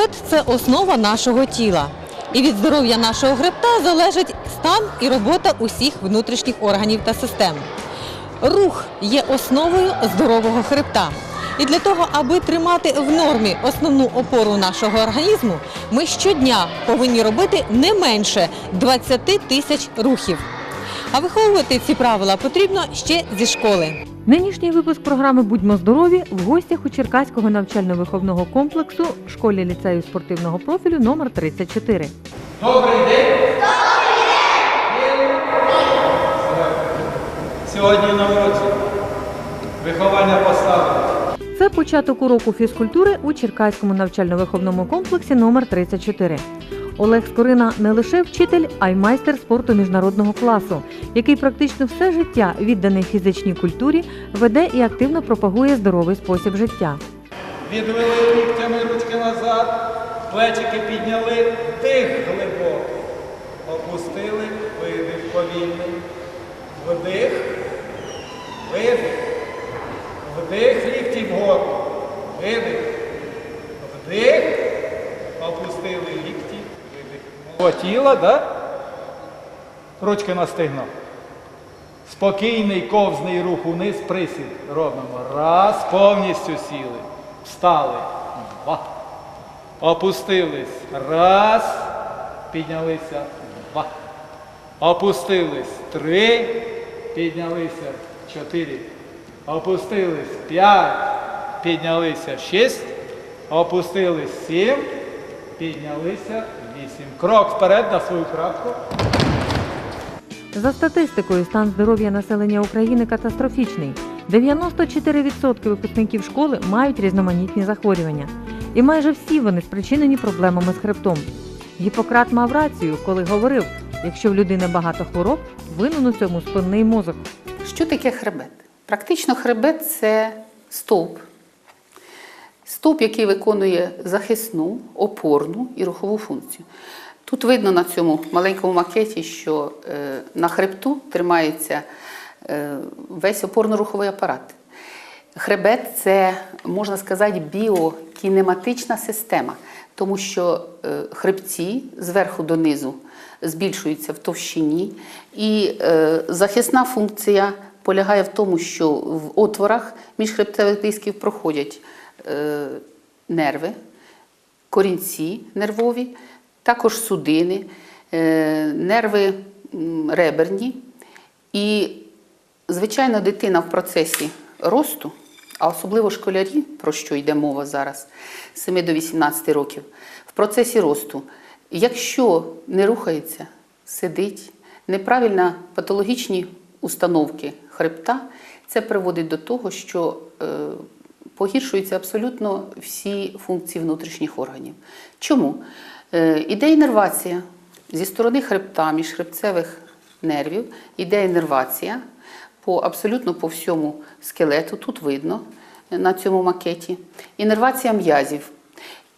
Хребет це основа нашого тіла. І від здоров'я нашого хребта залежить стан і робота усіх внутрішніх органів та систем. Рух є основою здорового хребта. І для того, аби тримати в нормі основну опору нашого організму, ми щодня повинні робити не менше 20 тисяч рухів. А виховувати ці правила потрібно ще зі школи. Нинішній випуск програми Будьмо здорові в гостях у Черкаського навчально-виховного комплексу школі ліцею спортивного профілю номер 34. Добрий день! Сьогодні на уроці виховання постави. Це початок уроку фізкультури у Черкаському навчально-виховному комплексі номер 34. Олег Скорина не лише вчитель, а й майстер спорту міжнародного класу, який практично все життя відданий фізичній культурі, веде і активно пропагує здоровий спосіб життя. Відвели ліктями ручки назад, плечики підняли, вдих глибоко. Опустили, видих повільний. Вдих, видих. Вдих лікті вгору. Видих. Вдих. Опустили лікті, видих. О, тіла, да? Ручки на стегно. Спокійний ковзний рух униз, присід. Робимо. Раз, повністю сіли. Встали. Два. Опустились. Раз. Піднялися. Два. Опустились. Три. Піднялися. Чотири. Опустились. П'ять. Піднялися. Шість. Опустились. Сім. Піднялися. Вісім. Крок вперед на свою крапку. За статистикою, стан здоров'я населення України катастрофічний. 94% випускників школи мають різноманітні захворювання. І майже всі вони спричинені проблемами з хребтом. Гіппократ мав рацію, коли говорив, якщо в людини багато хвороб, винен у цьому спинний мозок. Що таке хребет? Практично хребет це стовп. Стовп, який виконує захисну, опорну і рухову функцію. Тут видно на цьому маленькому макеті, що е, на хребту тримається е, весь опорно-руховий апарат. Хребет це, можна сказати, біокінематична система, тому що е, хребці зверху донизу збільшуються в товщині, і захисна функція полягає в тому, що в отворах міжхребцевих дисків проходять нерви, корінці нервові, також судини, е, нерви реберні. І, звичайно, дитина в процесі росту, а особливо школярі, про що йде мова зараз, з 7 до 18 років, в процесі росту, якщо не рухається, сидить, неправильно патологічні установки хребта, це приводить до того, що е, погіршуються абсолютно всі функції внутрішніх органів. Чому? Е, Іде інервація зі сторони хребта, міжхребцевих нервів, іде інервація по абсолютно по всьому скелету, тут видно е, на цьому макеті. Інервація м'язів.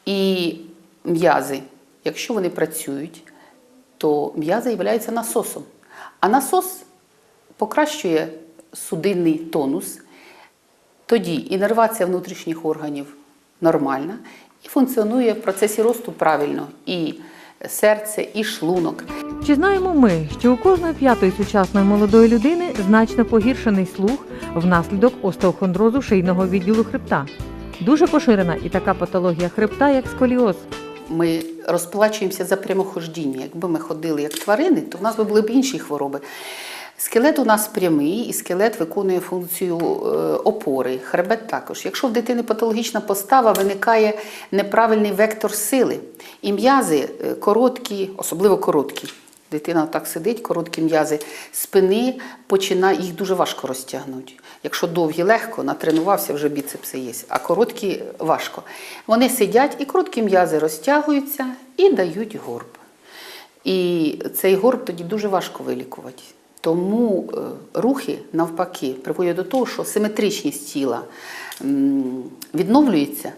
І м'язи, якщо вони працюють, то м'язи являються насосом. А насос покращує судинний тонус, тоді інервація внутрішніх органів нормальна і функціонує в процесі росту правильно і серце, і шлунок. Чи знаємо ми, що у кожної п'ятої сучасної молодої людини значно погіршений слух внаслідок остеохондрозу шийного відділу хребта? Дуже поширена і така патологія хребта, як сколіоз. Ми розплачуємося за прямохождіння. Якби ми ходили як тварини, то в нас би були б інші хвороби. Скелет у нас прямий, і скелет виконує функцію е, опори, хребет також. Якщо в дитини патологічна постава, виникає неправильний вектор сили. І м'язи е, короткі, особливо короткі. Дитина так сидить, короткі м'язи спини, починає, їх дуже важко розтягнути. Якщо довгі легко, натренувався, вже біцепси є, а короткі важко. Вони сидять і короткі м'язи розтягуються і дають горб. І цей горб тоді дуже важко вилікувати. Тому е, рухи навпаки приводять до того, що симетричність тіла відновлюється.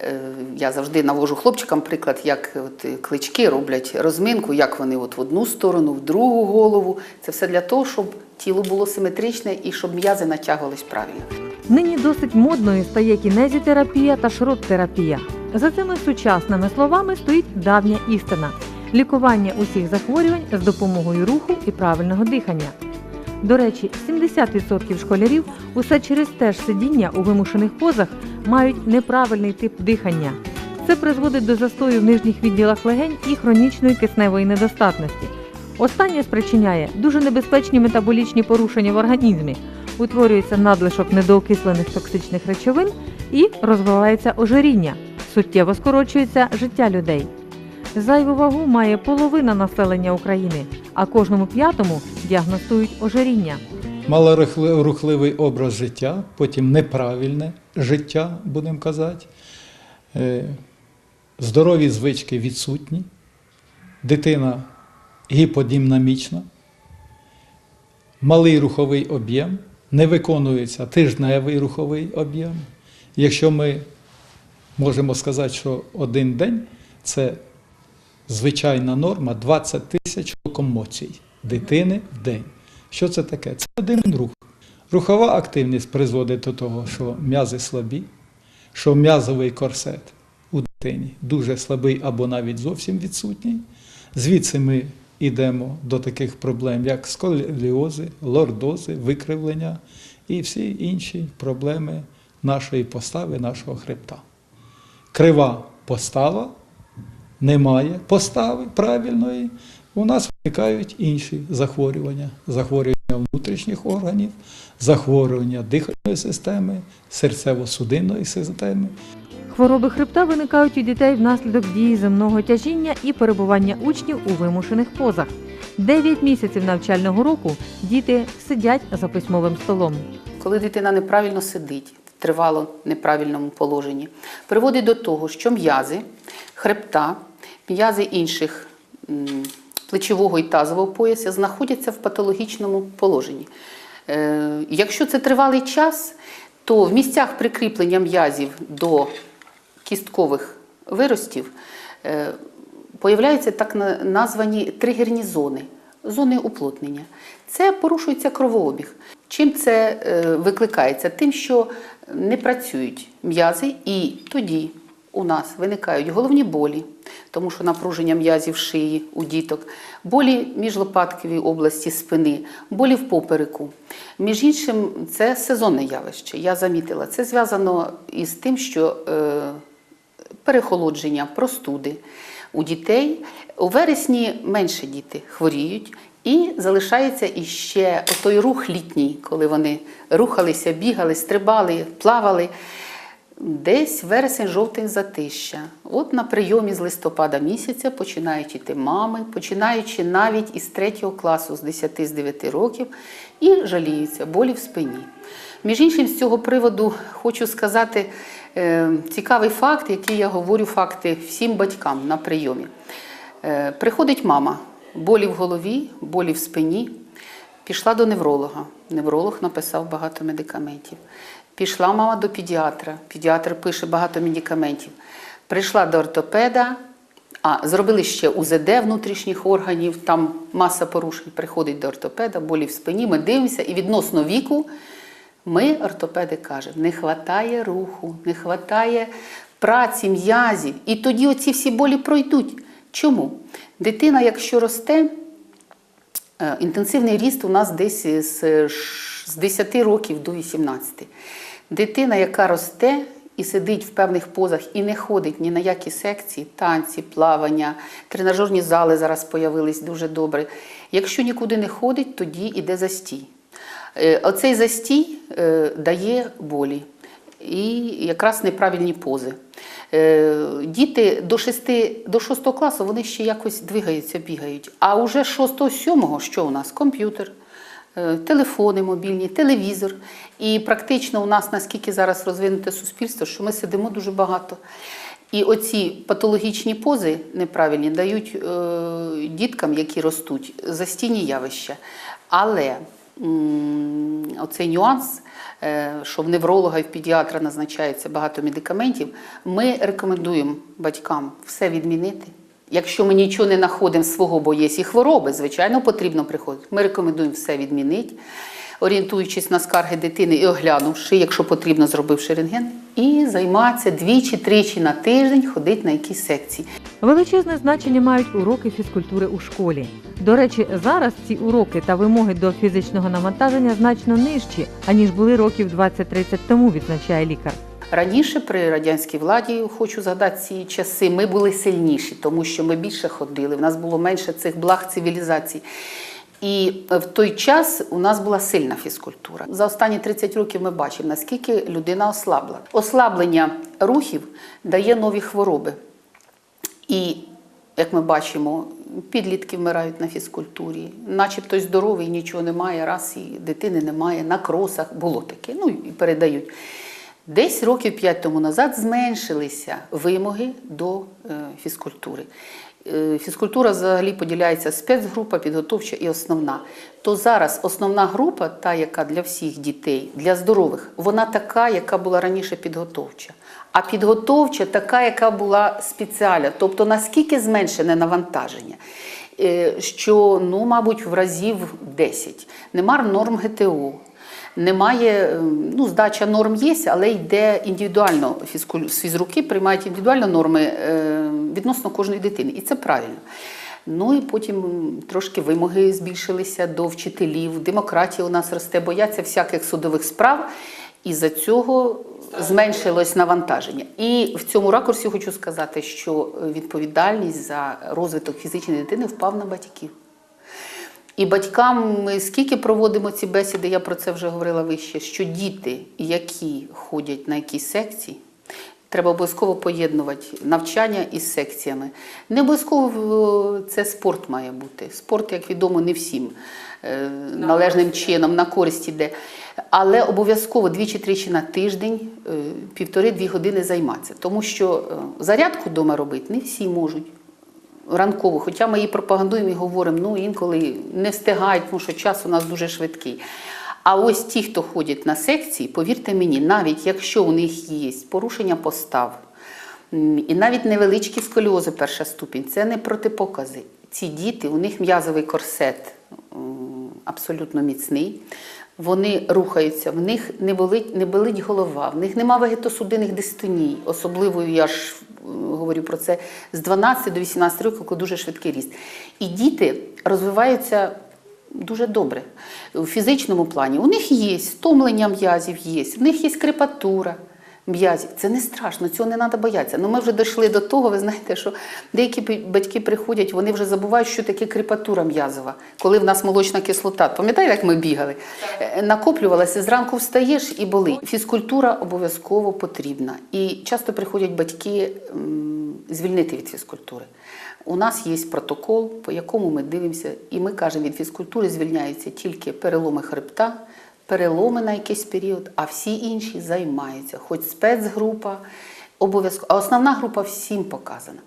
Е, Я завжди навожу хлопчикам приклад, як от клички роблять розминку, як вони от в одну сторону, в другу голову. Це все для того, щоб тіло було симетричне і щоб м'язи натягувались правильно. Нині досить модною стає кінезітерапія та шрот-терапія. За цими сучасними словами стоїть давня істина лікування усіх захворювань з допомогою руху і правильного дихання. До речі, 70% школярів усе через те ж сидіння у вимушених позах мають неправильний тип дихання. Це призводить до застою в нижніх відділах легень і хронічної кисневої недостатності. Останнє спричиняє дуже небезпечні метаболічні порушення в організмі, утворюється надлишок недоокислених токсичних речовин і розвивається ожиріння. Суттєво скорочується життя людей. Зайву вагу має половина населення України, а кожному п'ятому діагностують ожиріння. малорухливий образ життя, потім неправильне життя, будемо казати. Е, Здорові звички відсутні, дитина гіподинамічна, малий руховий об'єм, не виконується тижневий руховий об'єм. Якщо ми можемо сказати, що один день це звичайна норма 20 тисяч локомоцій дитини в день. Що це таке? Це один рух. Рухова активність призводить до того, що м'язи слабі, що м'язовий корсет у дитині дуже слабий або навіть зовсім відсутній. Звідси ми йдемо до таких проблем, як сколіози, лордози, викривлення і всі інші проблеми нашої постави, нашого хребта. Крива постава немає постави правильної, у нас виникають інші захворювання, захворювання внутрішніх органів, захворювання дихальної системи, серцево-судинної системи. Хвороби хребта виникають у дітей внаслідок дії земного тяжіння і перебування учнів у вимушених позах. Дев'ять місяців навчального року діти сидять за письмовим столом. Коли дитина неправильно сидить, в тривало неправильному положенні, приводить до того, що м'язи, хребта, м'язи інших плечового і тазового пояса знаходяться в патологічному положенні. Е, Якщо це тривалий час, то в місцях прикріплення м'язів до кісткових виростів е, появляються так названі тригерні зони, зони уплотнення. Це порушується кровообіг. Чим це е, викликається? Тим, що не працюють м'язи, і тоді у нас виникають головні болі, тому що напруження м'язів шиї у діток, болі міжлопатковій області спини, болі в попереку. Між іншим, це сезонне явище. Я замітила. Це зв'язано із тим, що е, перехолодження, простуди у дітей. У вересні менше діти хворіють. І залишається іще той рух літній, коли вони рухалися, бігали, стрибали, плавали. Десь вересень-жовтень затища. От на прийомі з листопада місяця починають іти мами, починаючи навіть із 3 класу, з 10-9 років, і жаліються, болі в спині. Між іншим, з цього приводу хочу сказати е, цікавий факт, який я говорю факти всім батькам на прийомі. Е, приходить мама, болі в голові, болі в спині. Пішла до невролога. Невролог написав багато медикаментів. Пішла мама до педіатра. Педіатр пише багато медикаментів. Прийшла до ортопеда, а зробили ще УЗД внутрішніх органів, там маса порушень. Приходить до ортопеда, болі в спині. Ми дивимося, і відносно віку ми, ортопеди, кажемо, не вистачає руху, не вистачає праці, м'язів. І тоді оці всі болі пройдуть. Чому? Дитина, якщо росте, Е, Інтенсивний ріст у нас десь з, з 10 років до 18. Дитина, яка росте і сидить в певних позах і не ходить ні на які секції, танці, плавання, тренажерні зали зараз появились дуже добре. Якщо нікуди не ходить, тоді йде застій. Е, Оцей застій е, дає болі і якраз неправильні пози. Е, Діти до 6, до 6 класу вони ще якось двигаються, бігають. А вже 6-7 що у нас? Комп'ютер, телефони мобільні, телевізор. І практично у нас наскільки зараз розвинуте суспільство, що ми сидимо дуже багато. І оці патологічні пози неправильні дають е, діткам, які ростуть, застійні явища. Але оцей нюанс, е, що в невролога і в педіатра назначається багато медикаментів, ми рекомендуємо батькам все відмінити. Якщо ми нічого не знаходимо свого, бо є і хвороби, звичайно, потрібно приходити. Ми рекомендуємо все відмінити. орієнтуючись на скарги дитини і оглянувши, якщо потрібно, зробивши рентген, і займатися двічі-тричі на тиждень, ходити на якісь секції. Величезне значення мають уроки фізкультури у школі. До речі, зараз ці уроки та вимоги до фізичного навантаження значно нижчі, аніж були років 20-30 тому, відзначає лікар. Раніше при радянській владі, хочу згадати ці часи, ми були сильніші, тому що ми більше ходили, в нас було менше цих благ цивілізації. І в той час у нас була сильна фізкультура. За останні 30 років ми бачимо, наскільки людина ослабла. Ослаблення рухів дає нові хвороби. І, як ми бачимо, підлітки вмирають на фізкультурі, начебто здоровий, нічого немає, раз і дитини немає, на кросах було таке, ну і передають. Десь років п'ять тому назад зменшилися вимоги до е, фізкультури. Е, Фізкультура взагалі поділяється спецгрупа, підготовча і основна. То зараз основна група, та яка для всіх дітей, для здорових, вона така, яка була раніше підготовча. А підготовча така, яка була спеціальна, тобто наскільки зменшене навантаження, Е, що, ну, мабуть, в разів 10. Нема норм ГТО. Немає, ем, ну, здача норм є, але йде індивідуально фізруки приймають індивідуально норми е, відносно кожної дитини. І це правильно. Ну і потім трошки вимоги збільшилися до вчителів. Демократія у нас росте, бояться всяких судових справ. І за цього зменшилось навантаження. І в цьому ракурсі хочу сказати, що відповідальність за розвиток фізичної дитини впав на батьків. І батькам ми скільки проводимо ці бесіди, я про це вже говорила вище, що діти, які ходять на якісь секції, треба обов'язково поєднувати навчання із секціями. Не обов'язково е, це спорт має бути. Спорт, як відомо, не всім е, належним чином на користь іде. Але обов'язково двічі-тричі на тиждень, е, півтори-дві години займатися. Тому що зарядку вдома робити не всі можуть ранкову, хоча ми її пропагандуємо і говоримо, ну інколи не встигають, тому що час у нас дуже швидкий. А ось ті, хто ходять на секції, повірте мені, навіть якщо у них є порушення постав, і навіть невеличкі сколіози перша ступінь, це не протипокази. Ці діти, у них м'язовий корсет абсолютно міцний. Вони рухаються, в них не болить, не болить голова, в них нема вегетосудинних дистоній. Особливо я ж е, говорю про це з 12 до 18 років, коли дуже швидкий ріст. І діти розвиваються дуже добре у фізичному плані. У них є стомлення м'язів, є, в них є крепатура м'язів. Це не страшно, цього не треба боятися. Ну ми вже дійшли до того, ви знаєте, що деякі батьки приходять, вони вже забувають, що таке крепатура м'язова, коли в нас молочна кислота. Пам'ятаєте, як ми бігали? Е, Накоплювалася, зранку встаєш і болить. Фізкультура обов'язково потрібна. І часто приходять батьки звільнити від фізкультури. У нас є протокол, по якому ми дивимося, і ми кажемо, від фізкультури звільняються тільки переломи хребта, переломи на якийсь період, а всі інші займаються, хоч спецгрупа, обов'язково. А основна група всім показана.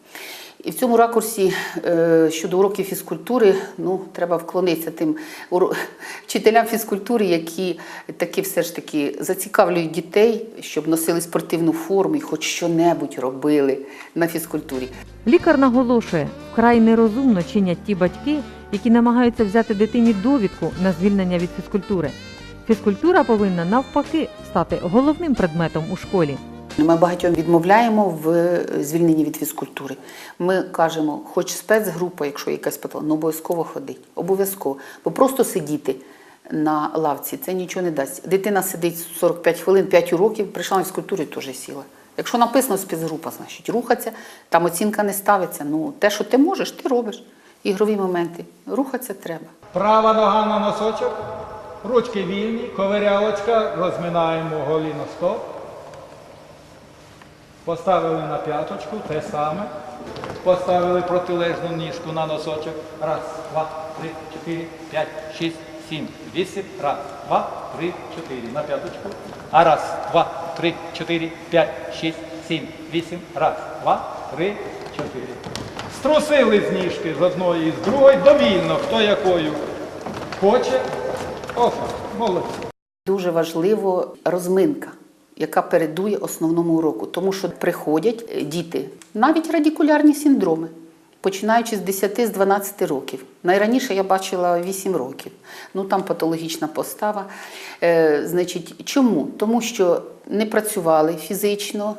І в цьому ракурсі е, щодо уроків фізкультури, ну треба вклонитися тим вчителям фізкультури, які таки все ж таки зацікавлюють дітей, щоб носили спортивну форму і хоч що-небудь робили на фізкультурі. Лікар наголошує, вкрай нерозумно чинять ті батьки, які намагаються взяти дитині довідку на звільнення від фізкультури. Фізкультура повинна навпаки стати головним предметом у школі. Ми багатьом відмовляємо в звільненні від фізкультури. Ми кажемо, хоч спецгрупа, якщо якась патологія, ну обов'язково ходить. Обов'язково. Бо просто сидіти на лавці це нічого не дасть. Дитина сидить 45 хвилин, 5 уроків, прийшла на фізкультуру і теж сіла. Якщо написано спецгрупа, значить рухатися, там оцінка не ставиться. Ну, те, що ти можеш, ти робиш. Ігрові моменти. Рухатися треба. Права нога на носочок, ручки вільні, ковирялочка, розминаємо голіно стоп. Поставили на п'яточку, те саме. Поставили протилежну ніжку на носочок. Раз, два, три, чотири, п'ять, шість, сім, вісім. Раз, два, три, чотири. На п'яточку. А раз, два, три, чотири, п'ять, шість, сім, вісім. Раз, два, три, чотири. Струсили з ніжки з одної і з другої довільно, хто якою хоче. Ось, молодці. Дуже важливо розминка, яка передує основному уроку, тому що приходять діти, навіть радикулярні синдроми. починаючи з 10-12 років. Найраніше я бачила 8 років. Ну там патологічна постава. Е, значить, чому? Тому що не працювали фізично,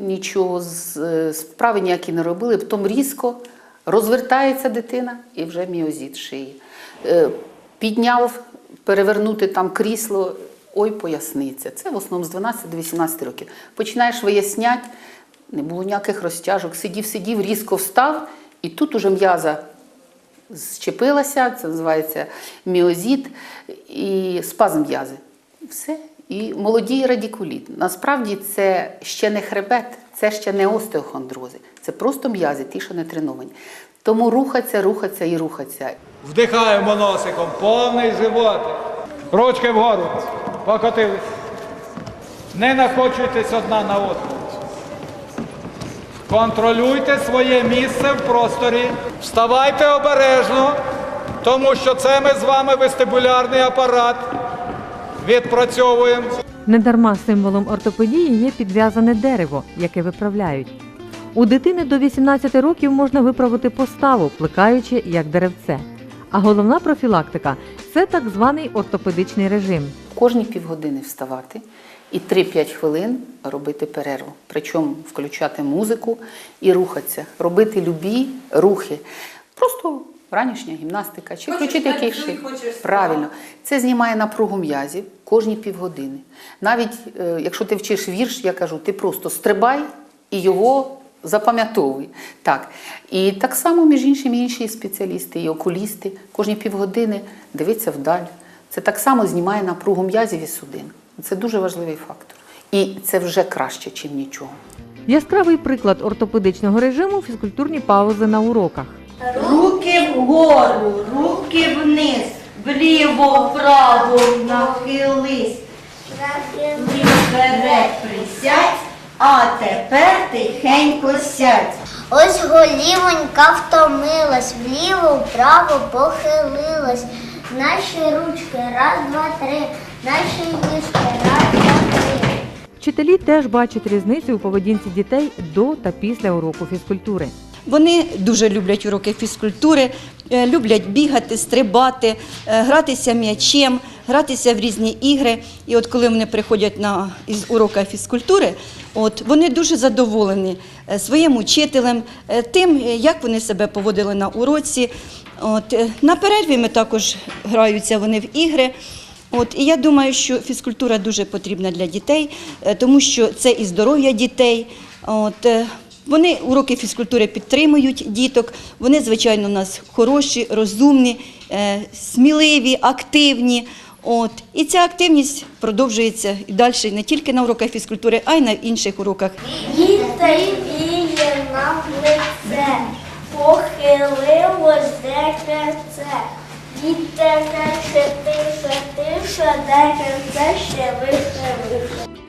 нічого е, справи ніякі не робили, потім різко розвертається дитина і вже міозіт шиї. Е, підняв перевернути там крісло, ой, поясниця. Це в основному з 12 до 18 років. Починаєш виясняти, не було ніяких розтяжок, сидів, сидів, різко встав, і тут уже м'яза зчепилася, це називається міозіт і спазм м'язи. Все. І молодій радикуліт. Насправді це ще не хребет, це ще не остеохондрози. Це просто м'язи, ті, що не треновані. Тому рухаться, рухаться і рухаться. Вдихаємо носиком, повний живот. Ручки вгору. Покотились. Не накочуйтесь одна на одну. Контролюйте своє місце в просторі. Вставайте обережно, тому що це ми з вами вестибулярний апарат. Відпрацьовуємо. Недарма символом ортопедії є підв'язане дерево, яке виправляють. У дитини до 18 років можна виправити поставу, плекаючи як деревце. А головна профілактика це так званий ортопедичний режим. Кожні півгодини вставати і 3-5 хвилин робити перерву. Причому включати музику і рухатися, робити любі рухи. Просто ранішня гімнастика чи включити якийсь шик. Правильно. Це знімає напругу м'язів кожні півгодини. Навіть е, якщо ти вчиш вірш, я кажу, ти просто стрибай і його запам'ятовуй. Так. І так само, між іншим, інші спеціалісти, і окулісти кожні півгодини дивиться вдаль. Це так само знімає напругу м'язів і судин. Це дуже важливий фактор. І це вже краще, ніж нічого. Яскравий приклад ортопедичного режиму фізкультурні паузи на уроках. Руки вгору, руки вниз, вліво, вправо нахились, вперед присядь, а тепер тихенько сядь. Ось голівонька втомилась, вліво, вправо похилилась. Наші ручки раз, два, три, наші ніжки раз, два, три. Вчителі теж бачать різницю у поведінці дітей до та після уроку фізкультури. Вони дуже люблять уроки фізкультури, е, люблять бігати, стрибати, е, гратися м'ячем, гратися в різні ігри. І от коли вони приходять на із урока фізкультури, от вони дуже задоволені е, своїм учителем, тим, як вони себе поводили на уроці. От на перерві ми також граються вони в ігри. От і я думаю, що фізкультура дуже потрібна для дітей, тому що це і здоров'я дітей. От вони уроки фізкультури підтримують діток. Вони, звичайно, у нас хороші, розумні, е, сміливі, активні. От і ця активність продовжується і далі не тільки на уроках фізкультури, а й на інших уроках. Дітей віє нам лице, похилилось декерце. Дітекерце, тише, тише, декерце ще вище, вище.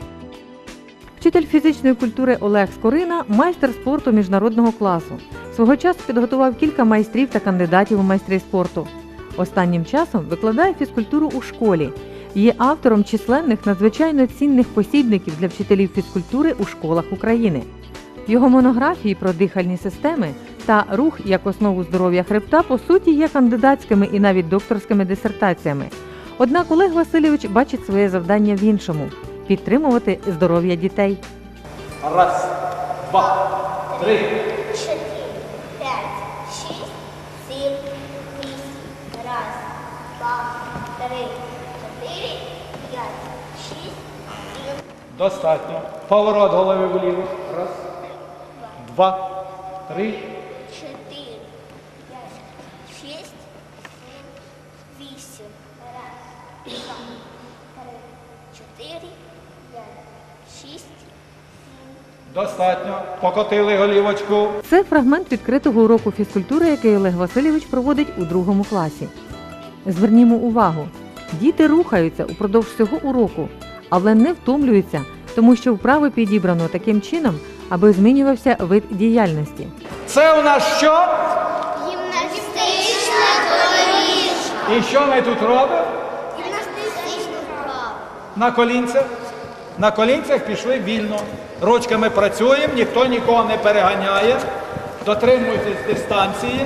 Вчитель фізичної культури Олег Скорина майстер спорту міжнародного класу. Свого часу підготував кілька майстрів та кандидатів у майстри спорту. Останнім часом викладає фізкультуру у школі. Є автором численних надзвичайно цінних посібників для вчителів фізкультури у школах України. Його монографії про дихальні системи та рух як основу здоров'я хребта по суті є кандидатськими і навіть докторськими дисертаціями. Однак Олег Васильович бачить своє завдання в іншому підтримувати здоров'я дітей. Раз, два, три. Чотири, п'ять, шість, сім, вісім. Раз, два, три, чотири, п'ять, шість, сім. Достатньо. Поворот голови вліво. Раз, два, три. Чотири, п'ять, шість, сім, вісім. Раз, два, три, чотири, п'ять, шість, сім. Достатньо. Покотили голівочку. Це фрагмент відкритого уроку фізкультури, який Олег Васильович проводить у другому класі. Звернімо увагу, діти рухаються упродовж всього уроку, але не втомлюються, тому що вправи підібрано таким чином, аби змінювався вид діяльності. Це у нас що? Гімнастична доріжка. І що ми тут робимо? Гімнастична вправа. На колінцях. На колінцях пішли вільно. Ручками працюємо, ніхто нікого не переганяє. Дотримуйтесь дистанції.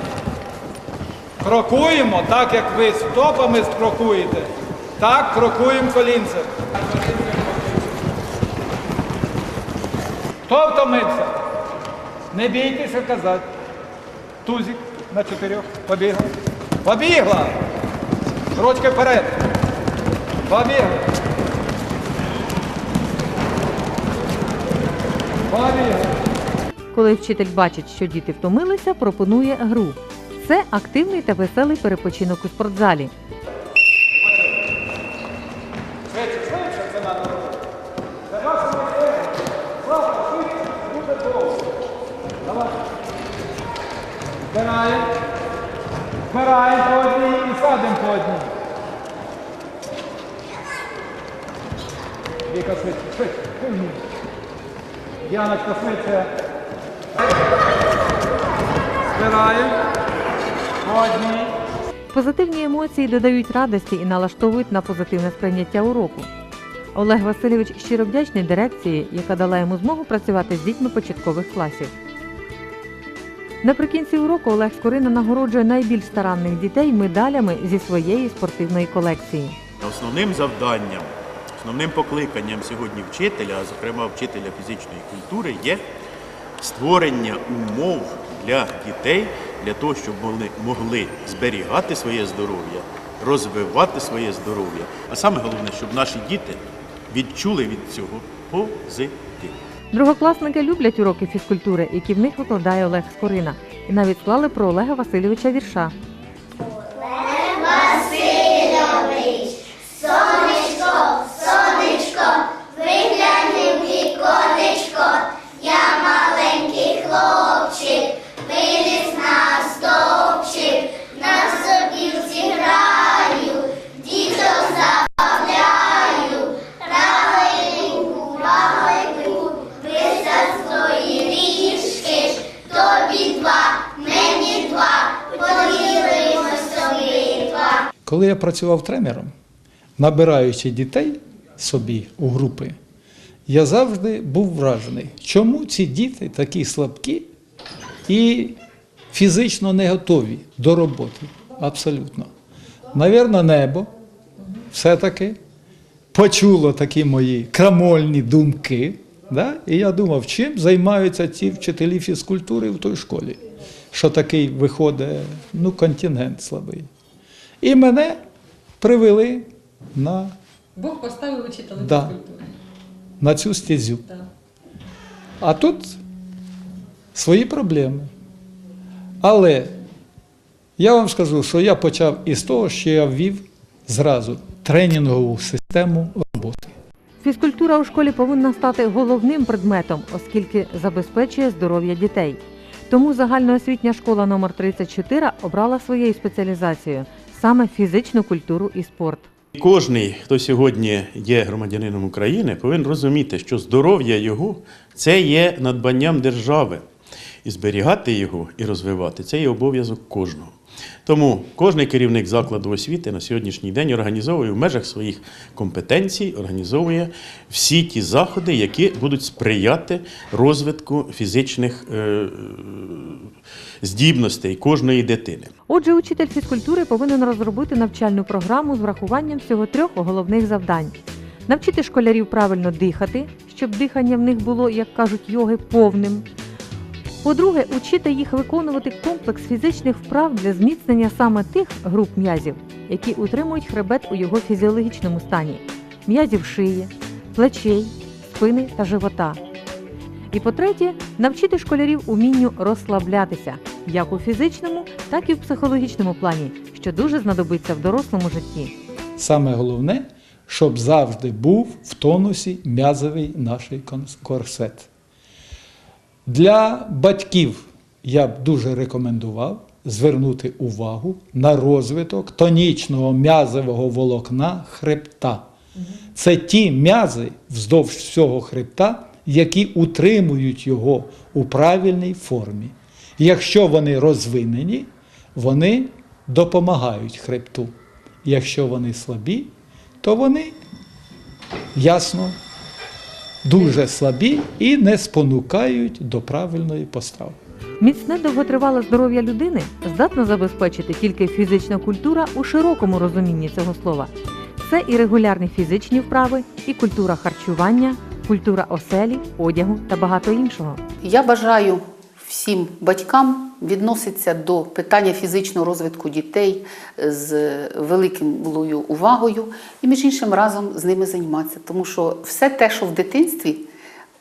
Крокуємо так, як ви стопами крокуєте. Так крокуємо колінцем. Хто втомився? Не бійтеся казати. Тузик на чотирьох. Побігла. Побігла. Ручки вперед. Побігла. Коли вчитель бачить, що діти втомилися, пропонує гру. Це активний та веселий перепочинок у спортзалі. Збираємо. Збираємо по одній і садимо по одній. Яночка швидше. Збираємо. По одній. Позитивні емоції додають радості і налаштовують на позитивне сприйняття уроку. Олег Васильович щиро вдячний дирекції, яка дала йому змогу працювати з дітьми початкових класів. Наприкінці уроку Олег Скорина нагороджує найбільш старанних дітей медалями зі своєї спортивної колекції. Основним завданням, основним покликанням сьогодні вчителя, а зокрема вчителя фізичної культури, є створення умов для дітей для того, щоб вони могли зберігати своє здоров'я, розвивати своє здоров'я. А саме головне, щоб наші діти відчули від цього позитив. Другокласники люблять уроки фізкультури, які в них викладає Олег Скорина, і навіть склали про Олега Васильовича вірша. Вигляни в віконечко, я маленький хлопчик, виліз на стовпчик, на собілці граю, діток забавляю, равлику, равлику, висад свої ріжки, тобі два, мені два, поділимось собі два. Коли я працював тренером, набираючи дітей собі у групи, я завжди був вражений, чому ці діти такі слабкі і фізично не готові до роботи. Абсолютно. Навірно, небо все-таки почуло такі мої крамольні думки. Да? І я думав, чим займаються ці вчителі фізкультури в той школі, що такий виходить ну, контингент слабий. І мене привели на, Бог поставив учителя Да. на цю стезю. А тут свої проблеми. Але я вам скажу, що я почав із того, що я ввів зразу тренінгову систему роботи. Фізкультура у школі повинна стати головним предметом, оскільки забезпечує здоров'я дітей. Тому загальноосвітня школа номер 34 обрала своєю спеціалізацією саме фізичну культуру і спорт. Кожний, хто сьогодні є громадянином України, повинен розуміти, що здоров'я його це є надбанням держави. І зберігати його і розвивати це є обов'язок кожного. Тому кожний керівник закладу освіти на сьогоднішній день організовує в межах своїх компетенцій, організовує всі ті заходи, які будуть сприяти розвитку фізичних е, здібностей кожної дитини. Отже, учитель фізкультури повинен розробити навчальну програму з врахуванням всього трьох головних завдань: навчити школярів правильно дихати, щоб дихання в них було, як кажуть йоги, повним. По-друге, учити їх виконувати комплекс фізичних вправ для зміцнення саме тих груп м'язів, які утримують хребет у його фізіологічному стані: м'язів шиї, плечей, спини та живота. І по-третє, навчити школярів умінню розслаблятися як у фізичному, так і в психологічному плані, що дуже знадобиться в дорослому житті. Саме головне, щоб завжди був в тонусі м'язовий наш корсет. Для батьків я б дуже рекомендував звернути увагу на розвиток тонічного м'язового волокна хребта. Це ті м'язи вздовж всього хребта, які утримують його у правильній формі. Якщо вони розвинені, вони допомагають хребту. Якщо вони слабі, то вони ясно дуже слабі і не спонукають до правильної постави. Міцне довготривале здоров'я людини здатна забезпечити тільки фізична культура у широкому розумінні цього слова. Це і регулярні фізичні вправи, і культура харчування, культура оселі, одягу та багато іншого. Я бажаю всім батькам відноситися до питання фізичного розвитку дітей з великою увагою і, між іншим, разом з ними займатися. Тому що все те, що в дитинстві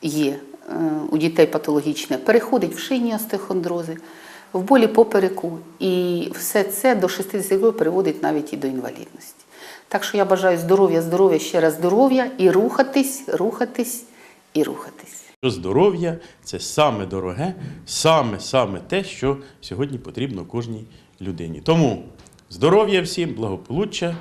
є е, у дітей патологічне, переходить в шийні остеохондрози, в болі попереку, і все це до 60 років приводить навіть і до інвалідності. Так що я бажаю здоров'я, здоров'я, ще раз здоров'я і рухатись, рухатись і рухатись. Здоров'я це саме дороге, саме саме те, що сьогодні потрібно кожній людині. Тому здоров'я всім, благополуччя,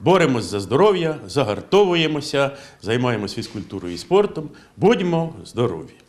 боремось за здоров'я, загартовуємося, займаємось фізкультурою і спортом. Будьмо здорові!